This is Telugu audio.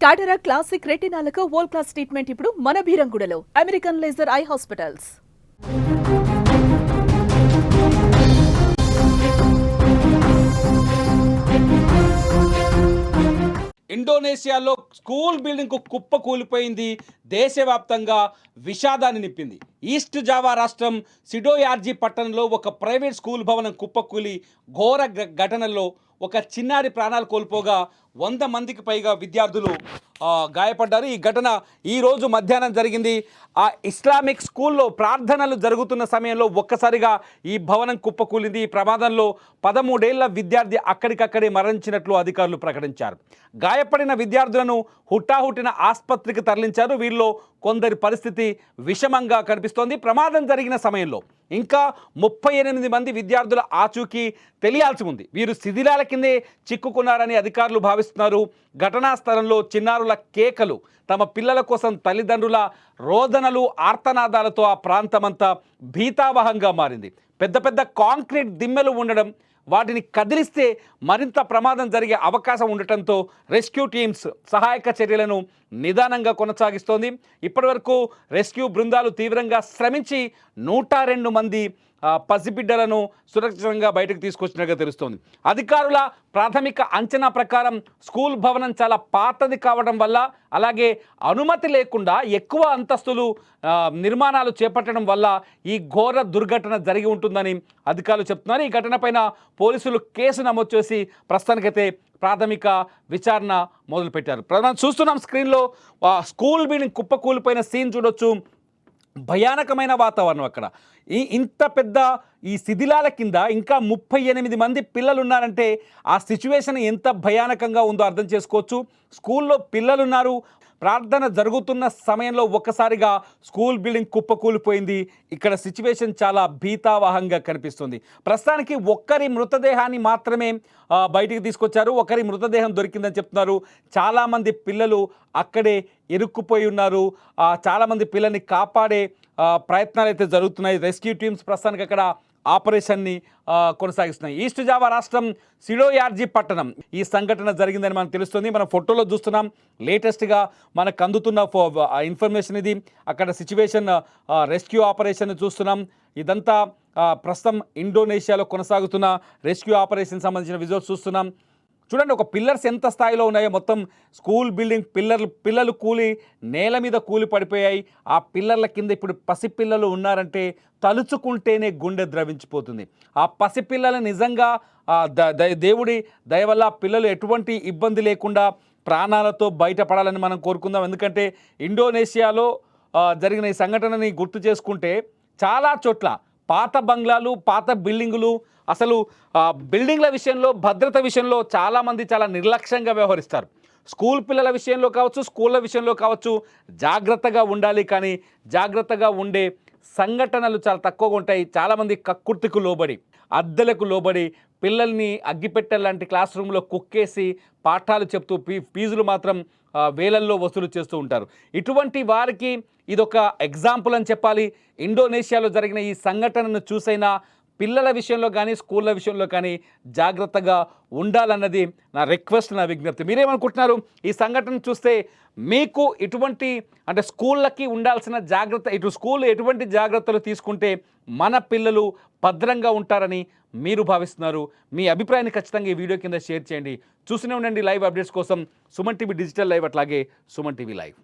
టాటరా క్లాసిక్ రెటినాలకు వరల్డ్ క్లాస్ ట్రీట్మెంట్ ఇప్పుడు మన బీరంగుడలో అమెరికన్ లేజర్ ఐ హాస్పిటల్స్ ఇండోనేషియాలో స్కూల్ బిల్డింగ్ కుప్ప కూలిపోయింది దేశవ్యాప్తంగా విషాదాన్ని నింపింది. ఈస్ట్ జావా రాష్ట్రం సిడోయార్జీ పట్టణంలో ఒక ప్రైవేట్ స్కూల్ భవనం కుప్పకూలి ఘోర ఘటనలో ఒక చిన్నారి ప్రాణాలు కోల్పోగా వంద మందికి పైగా విద్యార్థులు గాయపడ్డారు. ఈ ఘటన ఈరోజు మధ్యాహ్నం జరిగింది. ఆ ఇస్లామిక్ స్కూల్లో ప్రార్థనలు జరుగుతున్న సమయంలో ఒక్కసారిగా ఈ భవనం కుప్పకూలింది. ఈ ప్రమాదంలో పదమూడేళ్ళ విద్యార్థి అక్కడికక్కడే మరణించినట్లు అధికారులు ప్రకటించారు. గాయపడిన విద్యార్థులను హుటాహుటిన ఆసుపత్రికి తరలించారు. వీరిలో కొందరి పరిస్థితి విషమంగా కనిపిస్తోంది. ప్రమాదం జరిగిన సమయంలో ఇంకా ముప్పై ఎనిమిది మంది విద్యార్థుల ఆచూకీ తెలియాల్సి ఉంది. వీరు శిథిలాల కిందే చిక్కుకున్నారని అధికారులు భావిస్తున్నారు. ఘటనా స్థలంలో చిన్నారుల కేకలు తమ పిల్లల కోసం తల్లిదండ్రుల రోదనలు ఆర్తనాదాలతో ఆ ప్రాంతమంతా భీతావహంగా మారింది. పెద్ద పెద్ద కాంక్రీట్ దిమ్మెలు ఉండడం వాటిని కదిలిస్తే మరింత ప్రమాదం జరిగే అవకాశం ఉండటంతో రెస్క్యూ టీమ్స్ సహాయక చర్యలను నిదానంగా కొనసాగిస్తోంది. ఇప్పటివరకు రెస్క్యూ బృందాలు తీవ్రంగా శ్రమించి నూట రెండు మంది పసిబిడ్డలను సురక్షితంగా బయటకు తీసుకొచ్చినట్టుగా తెలుస్తోంది. అధికారుల ప్రాథమిక అంచనా ప్రకారం స్కూల్ భవనం చాలా పాతది కావడం వల్ల అలాగే అనుమతి లేకుండా ఎక్కువ అంతస్తులు నిర్మాణాలు చేపట్టడం వల్ల ఈ ఘోర దుర్ఘటన జరిగి ఉంటుందని అధికారులు చెప్తున్నారు. ఈ ఘటనపైన పోలీసులు కేసు నమోదు చేసి ప్రస్తుతానికైతే ప్రాథమిక విచారణ మొదలుపెట్టారు. ప్రధాన చూస్తున్నాం స్క్రీన్లో స్కూల్ బిల్డింగ్ కుప్పకూలిపోయిన సీన్ చూడొచ్చు. భయానకమైన వాతావరణం అక్కడ. ఈ ఇంత పెద్ద ఈ శిథిలాల కింద ఇంకా ముప్పై ఎనిమిది మంది పిల్లలు ఉన్నారంటే ఆ సిచ్యువేషన్ ఎంత భయానకంగా ఉందో అర్థం చేసుకోవచ్చు. స్కూల్లో పిల్లలున్నారు. ప్రార్థన జరుగుతున్న సమయంలో ఒక్కసారిగా స్కూల్ బిల్డింగ్ కుప్పకూలిపోయింది. ఇక్కడ సిచ్యువేషన్ చాలా భీతావహంగా కనిపిస్తుంది. ప్రస్తుతానికి ఒక్కరి మృతదేహాన్ని మాత్రమే బయటికి తీసుకొచ్చారు. ఒకరి మృతదేహం దొరికిందని చెప్తున్నారు. చాలామంది పిల్లలు అక్కడే ఇరుక్కుపోయి ఉన్నారు. చాలామంది పిల్లల్ని కాపాడే ప్రయత్నాలు అయితే జరుగుతున్నాయి. రెస్క్యూ టీమ్స్ ప్రస్తుతానికి అక్కడ ఆపరేషన్ని కొనసాగిస్తున్నాయి. ఈస్ట్ జావా రాష్ట్రం సిడోయార్జీ పట్టణం. ఈ సంఘటన జరిగిందని మనకు తెలుస్తుంది. మనం ఫోటోలో చూస్తున్నాం. లేటెస్ట్గా మనకు అందుతున్న ఫో- ఇన్ఫర్మేషన్ ఇది. అక్కడ సిచ్యువేషన్ రెస్క్యూ ఆపరేషన్ చూస్తున్నాం. ఇదంతా ప్రస్తుతం ఇండోనేషియాలో కొనసాగుతున్న రెస్క్యూ ఆపరేషన్ సంబంధించిన విజువల్స్ చూస్తున్నాం. చూడండి ఒక పిల్లర్స్ ఎంత స్థాయిలో ఉన్నాయో. మొత్తం స్కూల్ బిల్డింగ్ పిల్లర్లు పిల్లలు కూలి నేల మీద కూలి పడిపోయాయి. ఆ పిల్లర్ల కింద ఇప్పుడు పసిపిల్లలు ఉన్నారంటే తలుచుకుంటేనే గుండె ద్రవించిపోతుంది. ఆ పసిపిల్లలు నిజంగా ద- ద- దేవుడి దయ వల్ల పిల్లలు ఎటువంటి ఇబ్బంది లేకుండా ప్రాణాలతో బయటపడాలని మనం కోరుకుందాం. ఎందుకంటే ఇండోనేషియాలో జరిగిన ఈ సంఘటనని గుర్తు చేసుకుంటే చాలా చోట్ల పాత బంగ్లాలు పాత బిల్డింగులు అసలు బిల్డింగ్ల విషయంలో భద్రత విషయంలో చాలామంది చాలా నిర్లక్ష్యంగా వ్యవహరిస్తారు. స్కూల్ పిల్లల విషయంలో కావచ్చు స్కూళ్ళ విషయంలో కావచ్చు జాగ్రత్తగా ఉండాలి కానీ జాగ్రత్తగా ఉండే సంఘటనలు చాలా తక్కువగా ఉంటాయి. చాలామంది కక్కుర్తికు లోబడి అద్దెలకు లోబడి పిల్లల్ని అగ్గిపెట్టె లాంటి క్లాస్ రూమ్లో కుక్కేసి పాఠాలు చెప్తూ ఫీజులు మాత్రం వేలల్లో వసూలు చేస్తూ ఉంటారు. ఇటువంటి వారికి ఇదొక ఎగ్జాంపుల్ అని చెప్పాలి. ఇండోనేషియాలో జరిగిన ఈ సంఘటనను చూసైనా పిల్లల విషయంలో కానీ స్కూళ్ళ విషయంలో కానీ జాగ్రత్తగా ఉండాలన్నది నా రిక్వెస్ట్ నా విజ్ఞప్తి. మీరేమనుకుంటున్నారు? ఈ సంఘటన చూస్తే మీకు ఇటువంటి అంటే స్కూళ్ళకి ఉండాల్సిన జాగ్రత్త ఇటు స్కూల్ ఎటువంటి జాగ్రత్తలు తీసుకుంటే మన పిల్లలు భద్రంగా ఉంటారని మీరు భావిస్తున్నారు. మీ అభిప్రాయాన్ని ఖచ్చితంగా ఈ వీడియో కింద షేర్ చేయండి. చూస్తూనే ఉండండి లైవ్ అప్డేట్స్ కోసం సుమన్ టీవీ డిజిటల్ లైవ్ అట్లాగే సుమన్ టీవీ లైవ్.